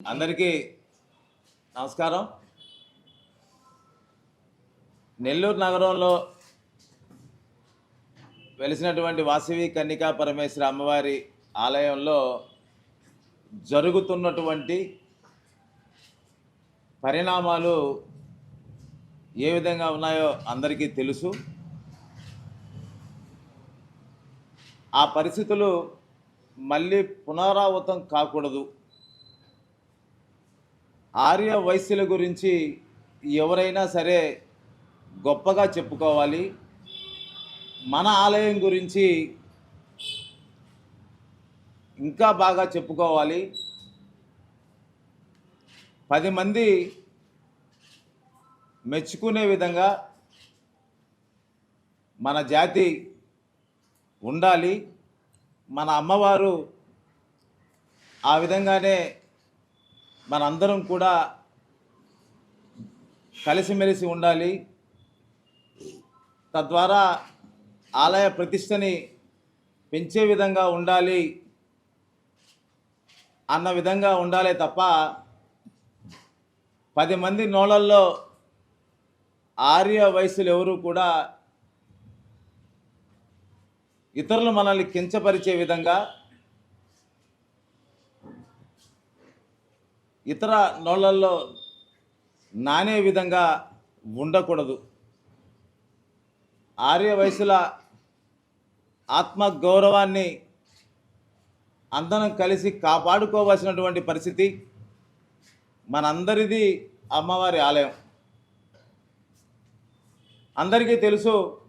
అందరికీ నమస్కారం. నెల్లూరు నగరంలో వెలిసినటువంటి వాసవి కన్నికా పరమేశ్వర అమ్మవారి ఆలయంలో జరుగుతున్నటువంటి పరిణామాలు ఏ విధంగా ఉన్నాయో అందరికీ తెలుసు. ఆ పరిస్థితులు మళ్ళీ పునరావృతం కాకూడదు. ఆర్య వైశ్యుల గురించి ఎవరైనా సరే గొప్పగా చెప్పుకోవాలి. మన ఆలయం గురించి ఇంకా బాగా చెప్పుకోవాలి. పది మంది మెచ్చుకునే విధంగా మన జాతి ఉండాలి. మన అమ్మవారు ఆ విధంగానే మనందరం కూడా కలిసిమెలిసి ఉండాలి. తద్వారా ఆలయ ప్రతిష్టని పెంచే విధంగా ఉండాలి అన్న విధంగా ఉండాలే తప్ప పది మంది నోళ్ళల్లో ఆర్య వయసులు ఎవరు కూడా ఇతరులు మనల్ని కించపరిచే విధంగా ఇతర నోళ్ళల్లో నానే విధంగా ఉండకూడదు. ఆర్య వయసుల ఆత్మ గౌరవాన్ని అందరం కలిసి కాపాడుకోవాల్సినటువంటి పరిస్థితి మనందరిది అమ్మవారి ఆలయం. అందరికీ తెలుసు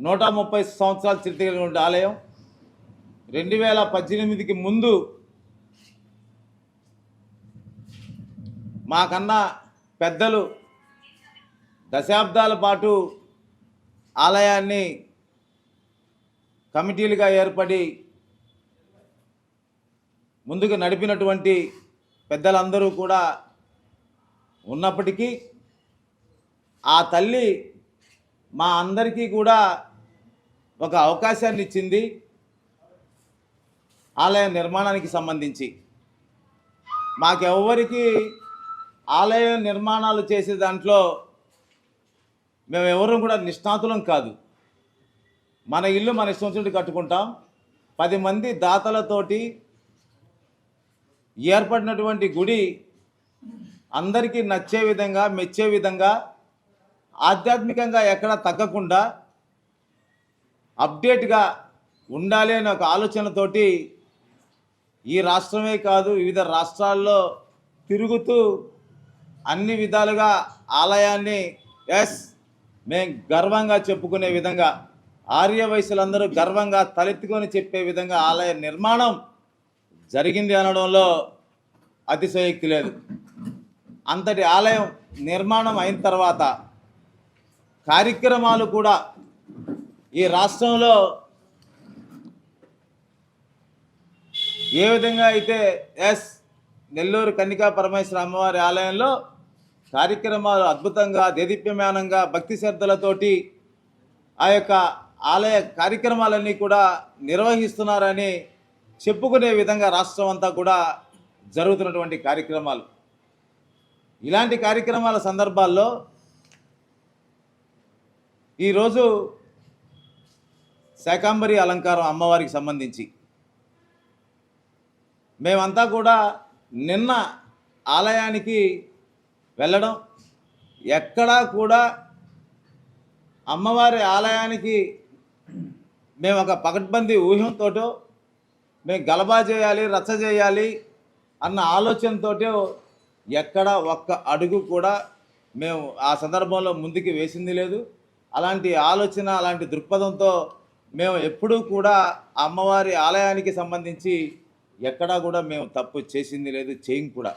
నూట ముప్పై సంవత్సరాల చరిత్ర కలిగిన ఆలయం. రెండు వేల పద్దెనిమిదికి ముందు మాకన్నా పెద్దలు దశాబ్దాల పాటు ఆలయాన్ని కమిటీలుగా ఏర్పడి ముందుకు నడిపినటువంటి పెద్దలందరూ కూడా ఉన్నప్పటికీ ఆ తల్లి మా అందరికీ కూడా ఒక అవకాశాన్ని ఇచ్చింది ఆలయ నిర్మాణానికి సంబంధించి. మాకెవ్వరికి ఆలయ నిర్మాణాలు చేసే దాంట్లో మేము కూడా నిష్ణాతులం కాదు. మన ఇల్లు మన ఇష్టం కట్టుకుంటాం. పది మంది దాతలతోటి ఏర్పడినటువంటి గుడి అందరికీ నచ్చే విధంగా మెచ్చే విధంగా ఆధ్యాత్మికంగా ఎక్కడ తగ్గకుండా అప్డేట్గా ఉండాలి అనే ఒక ఆలోచనతోటి ఈ రాష్ట్రమే కాదు వివిధ రాష్ట్రాల్లో తిరుగుతూ అన్ని విధాలుగా ఆలయాన్ని ఎస్ మేము గర్వంగా చెప్పుకునే విధంగా ఆర్య వయసులందరూ గర్వంగా తలెత్తుకొని చెప్పే విధంగా ఆలయ నిర్మాణం జరిగింది అనడంలో అతిశయోక్తి లేదు. అంతటి ఆలయం నిర్మాణం అయిన తర్వాత కార్యక్రమాలు కూడా ఈ రాష్ట్రంలో ఏ విధంగా అయితే ఎస్ నెల్లూరు కన్నికా పరమేశ్వర అమ్మవారి ఆలయంలో కార్యక్రమాలు అద్భుతంగా దేదీప్యమానంగా భక్తి శ్రద్ధలతోటి ఆ యొక్క ఆలయ కార్యక్రమాలన్నీ కూడా నిర్వహిస్తున్నారని చెప్పుకునే విధంగా రాష్ట్రం అంతా కూడా జరుగుతున్నటువంటి కార్యక్రమాలు. ఇలాంటి కార్యక్రమాల సందర్భాల్లో ఈరోజు శాకాంబరి అలంకారం అమ్మవారికి సంబంధించి మేమంతా కూడా నిన్న ఆలయానికి వెళ్ళడం. ఎక్కడా కూడా అమ్మవారి ఆలయానికి మేము ఒక పకడ్బందీ ఊహంతోటో మేము గలబా చేయాలి రచ్చ చేయాలి అన్న ఆలోచనతోటో ఎక్కడ ఒక్క అడుగు కూడా మేము ఆ సందర్భంలో ముందుకు వేసింది లేదు. అలాంటి ఆలోచన అలాంటి దృక్పథంతో మేము ఎప్పుడూ కూడా అమ్మవారి ఆలయానికి సంబంధించి ఎక్కడా కూడా మేము తప్పు చేసింది లేదు చేయం కూడా.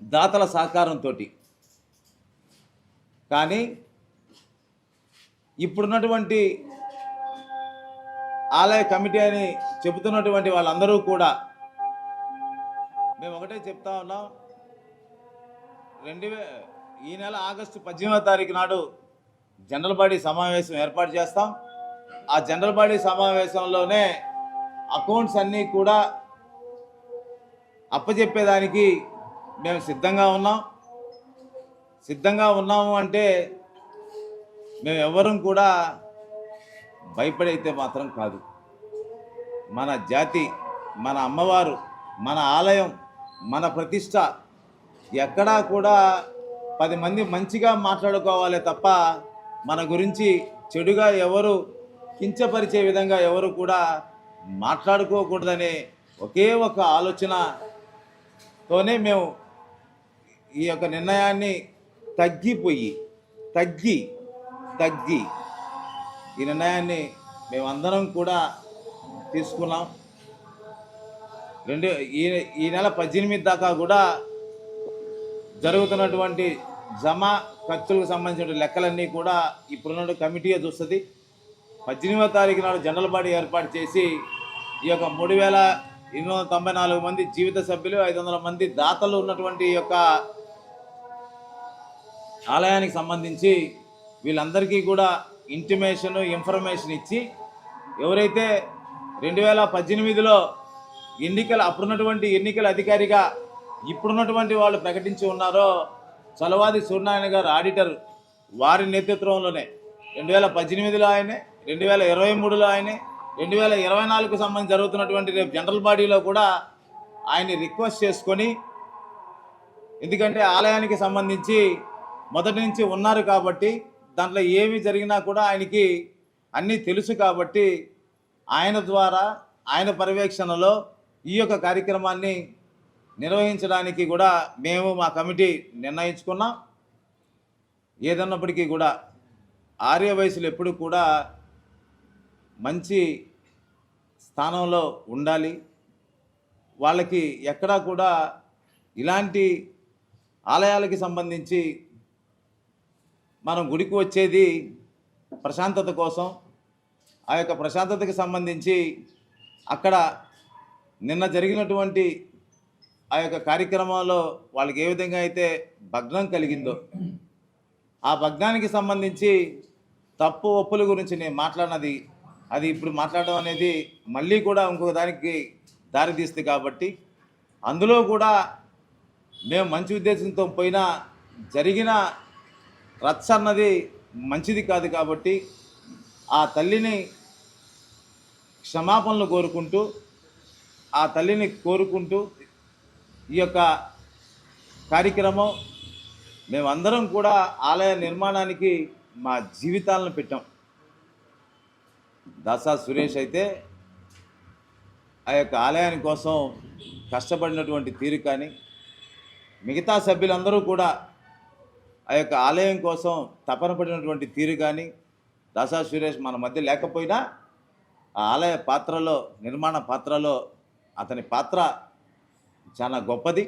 దాతల సహకారంతో కానీ ఇప్పుడున్నటువంటి ఆలయ కమిటీ అని చెబుతున్నటువంటి వాళ్ళందరూ కూడా మేము ఒకటే చెప్తా ఉన్నాం. రెండు ఈ నెల ఆగస్టు పద్దెనిమిదవ తారీఖు నాడు జనరల్ బాడీ సమావేశం ఏర్పాటు చేస్తాం. ఆ జనరల్ బాడీ సమావేశంలోనే అకౌంట్స్ అన్నీ కూడా అప్పచెప్పేదానికి మేము సిద్ధంగా ఉన్నాం. సిద్ధంగా ఉన్నాము అంటే మేము ఎవరం కూడా భయపడైతే మాత్రం కాదు. మన జాతి మన అమ్మవారు మన ఆలయం మన ప్రతిష్ట ఎక్కడా కూడా పది మంది మంచిగా మాట్లాడుకోవాలి తప్ప మన గురించి చెడుగా ఎవరు కించపరిచే విధంగా ఎవరు కూడా మాట్లాడుకోకూడదనే ఒకే ఒక ఆలోచనతోనే మేము ఈ యొక్క నిర్ణయాన్ని తగ్గిపోయి తగ్గి తగ్గి. ఈ నిర్ణయాన్ని మేమందరం కూడా తీసుకున్నాం. రెండు ఈ ఈ నెల పద్దెనిమిది దాకా కూడా జరుగుతున్నటువంటి జమ ఖర్చులకు సంబంధించిన లెక్కలన్నీ కూడా ఇప్పుడున్న కమిటీయే చూస్తుంది. పద్దెనిమిదవ తారీఖు నాడు జనరల్ బాడీ ఏర్పాటు చేసి ఈ యొక్క మూడు వేల ఎనిమిది వందల తొంభై నాలుగు మంది జీవిత సభ్యులు ఐదు వందల మంది దాతలు ఉన్నటువంటి ఈ యొక్క ఆలయానికి సంబంధించి వీళ్ళందరికీ కూడా ఇంటిమేషన్ ఇన్ఫర్మేషన్ ఇచ్చి ఎవరైతే రెండు వేల పద్దెనిమిదిలో ఎన్నికలు అప్పుడున్నటువంటి ఎన్నికల అధికారిగా ఇప్పుడున్నటువంటి వాళ్ళు ప్రకటించి ఉన్నారో చలవాది సూర్యనారాయణ గారు ఆడిటర్ వారి నేతృత్వంలోనే రెండు వేల పద్దెనిమిదిలో ఆయనే రెండు వేల ఇరవై మూడులో ఆయనే రెండు వేల ఇరవై నాలుగుకు సంబంధించి జరుగుతున్నటువంటి రేపు జనరల్ బాడీలో కూడా ఆయన్ని రిక్వెస్ట్ చేసుకొని ఎందుకంటే ఆలయానికి సంబంధించి మొదటి నుంచి ఉన్నారు కాబట్టి దాంట్లో ఏమి జరిగినా కూడా ఆయనకి అన్నీ తెలుసు కాబట్టి ఆయన ద్వారా ఆయన పర్యవేక్షణలో ఈ యొక్క కార్యక్రమాన్ని నిర్వహించడానికి కూడా మేము మా కమిటీ నిర్ణయించుకున్నాం. ఏదన్నప్పటికీ కూడా ఆర్య వయసులు ఎప్పుడు కూడా మంచి స్థానంలో ఉండాలి. వాళ్ళకి ఎక్కడా కూడా ఇలాంటి ఆలయాలకి సంబంధించి మనం గుడికి వచ్చేది ప్రశాంతత కోసం ఆ యొక్క ప్రశాంతతకి సంబంధించి అక్కడ నిన్న జరిగినటువంటి ఆ యొక్క కార్యక్రమంలో వాళ్ళకి ఏ విధంగా అయితే భగ్నం కలిగిందో ఆ భగ్నానికి సంబంధించి తప్పు ఒప్పుల గురించి నేను మాట్లాడినది అది ఇప్పుడు మాట్లాడడం అనేది మళ్ళీ కూడా ఇంకొక దానికి దారితీస్తుంది కాబట్టి అందులో కూడా మేము మంచి ఉద్దేశంతో పోయినా జరిగిన రచ్చ అన్నది మంచిది కాదు కాబట్టి ఆ తల్లిని క్షమాపణలు కోరుకుంటూ ఆ తల్లిని కోరుకుంటూ ఈ యొక్క కార్యక్రమం మేమందరం కూడా ఆలయ నిర్మాణానికి మా జీవితాలను పెట్టాం. దాసా సురేష్ అయితే ఆ యొక్క ఆలయాని కోసం కష్టపడినటువంటి తీరు కానీ మిగతా సభ్యులందరూ కూడా ఆ యొక్క ఆలయం కోసం తపన పడినటువంటి తీరు కానీ దాసా సురేష్ మన మధ్య లేకపోయినా ఆ ఆలయ పాత్రలో నిర్మాణ పాత్రలో అతని పాత్ర చాలా గొప్పది.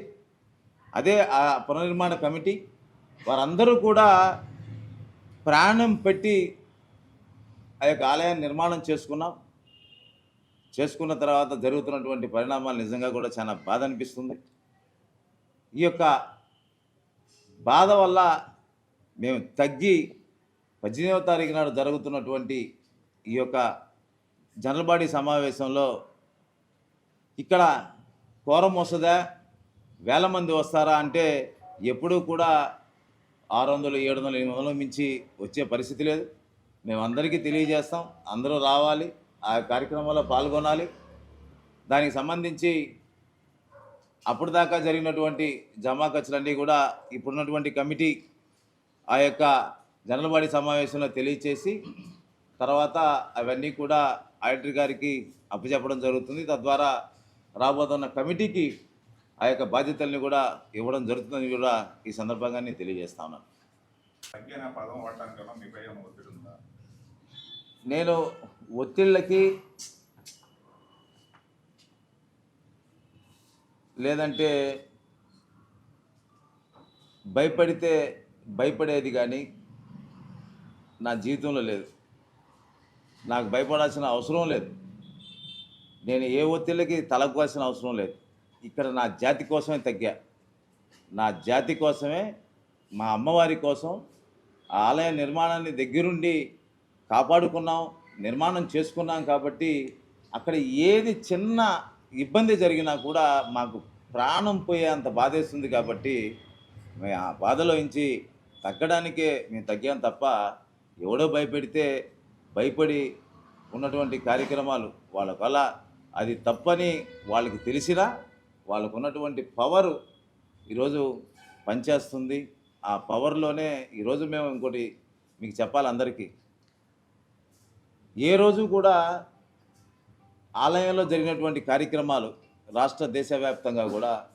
అదే ఆ పునర్నిర్మాణ కమిటీ వారందరూ కూడా ప్రాణం పెట్టి ఆ యొక్క ఆలయాన్ని నిర్మాణం చేసుకున్నాం. చేసుకున్న తర్వాత జరుగుతున్నటువంటి పరిణామాలు నిజంగా కూడా చాలా బాధ అనిపిస్తుంది. ఈ యొక్క బాధ వల్ల మేము తగ్గి పద్దెనిమిదవ తారీఖు నాడు జరుగుతున్నటువంటి ఈ యొక్క జనరల్ బాడీ సమావేశంలో ఇక్కడ కోరం వస్తుందా? వేల మంది వస్తారా అంటే ఎప్పుడూ కూడా ఆరు వందలు ఏడు వందలు ఎనిమిది వందలు మించి వచ్చే పరిస్థితి లేదు. మేము అందరికీ తెలియజేస్తాం. అందరూ రావాలి. ఆ కార్యక్రమంలో పాల్గొనాలి. దానికి సంబంధించి అప్పుడు దాకా జరిగినటువంటి జమా ఖర్చులన్నీ కూడా ఇప్పుడున్నటువంటి కమిటీ ఆ యొక్క జనరల్ బాడీ సమావేశంలో తెలియచేసి తర్వాత అవన్నీ కూడా ఆడిటర్ గారికి అప్పచెప్పడం జరుగుతుంది. తద్వారా రాబోతున్న కమిటీకి ఆ యొక్క బాధ్యతల్ని కూడా ఇవ్వడం జరుగుతుందని కూడా ఈ సందర్భంగా నేను తెలియజేస్తా ఉన్నాను. తగ్గిన పదం లేదంటే భయపడితే భయపడేది కానీ నా జీవితంలో లేదు. నాకు భయపడాల్సిన అవసరం లేదు. నేను ఏ ఒత్తిళ్ళకి తలకోవాల్సిన అవసరం లేదు. ఇక్కడ నా జాతి కోసమే తగ్గా. నా జాతి కోసమే మా అమ్మవారి కోసం ఆలయ నిర్మాణాన్ని దగ్గరుండి కాపాడుకున్నాం నిర్మాణం చేసుకున్నాం కాబట్టి అక్కడ ఏది చిన్న ఇబ్బంది జరిగినా కూడా మాకు ప్రాణం పోయేంత బాధేస్తుంది కాబట్టి మేము ఆ బాధలో నుంచి తగ్గడానికే మేము తగ్గాం తప్ప ఎవడో భయపెడితే భయపడి ఉన్నటువంటి కార్యక్రమాలు వాళ్ళ వల్ల అది తప్పని వాళ్ళకి తెలిసినా వాళ్ళకు ఉన్నటువంటి పవరు ఈరోజు పనిచేస్తుంది. ఆ పవర్లోనే ఈరోజు మేము ఇంకోటి మీకు చెప్పాలి అందరికీ. ఏ రోజు కూడా ఆలయంలో జరిగినటువంటి కార్యక్రమాలు రాష్ట్ర దేశవ్యాప్తంగా కూడా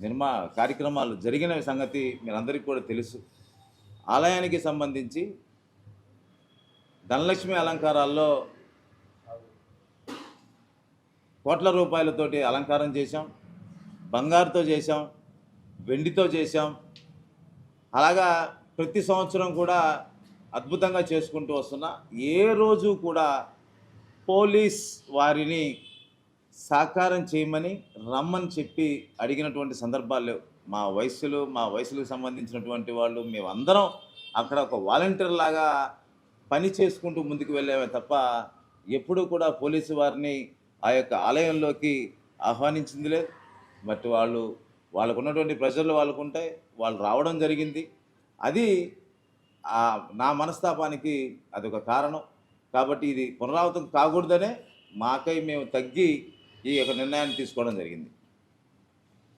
నిర్మా కార్యక్రమాలు జరిగిన సంగతి మీరందరికీ కూడా తెలుసు. ఆలయానికి సంబంధించి ధనలక్ష్మి అలంకారాల్లో కోట్ల రూపాయలతోటి అలంకారం చేశాం. బంగారుతో చేశాం. వెండితో చేశాం. అలాగా ప్రతి సంవత్సరం కూడా అద్భుతంగా చేసుకుంటూ వస్తున్నా. ఏ రోజు కూడా పోలీస్ వారిని సాకారం చేయమని రమ్మని చెప్పి అడిగినటువంటి సందర్భాలు మా వయసులు మా వయసులకు సంబంధించినటువంటి వాళ్ళు మేమందరం అక్కడ ఒక వాలంటీర్ లాగా పని చేసుకుంటూ ముందుకు వెళ్ళామే తప్ప ఎప్పుడూ కూడా పోలీసు వారిని ఆ యొక్క ఆలయంలోకి ఆహ్వానించింది లేదు. బట్ వాళ్ళు వాళ్ళకు ఉన్నటువంటి ప్రెషర్లు వాళ్ళకు ఉంటాయి వాళ్ళు రావడం జరిగింది. అది నా మనస్తాపానికి అదొక కారణం. కాబట్టి ఇది పునరావృతం కాకూడదనే మాకై మేము తగ్గి ఈ యొక్క నిర్ణయాన్ని తీసుకోవడం జరిగింది.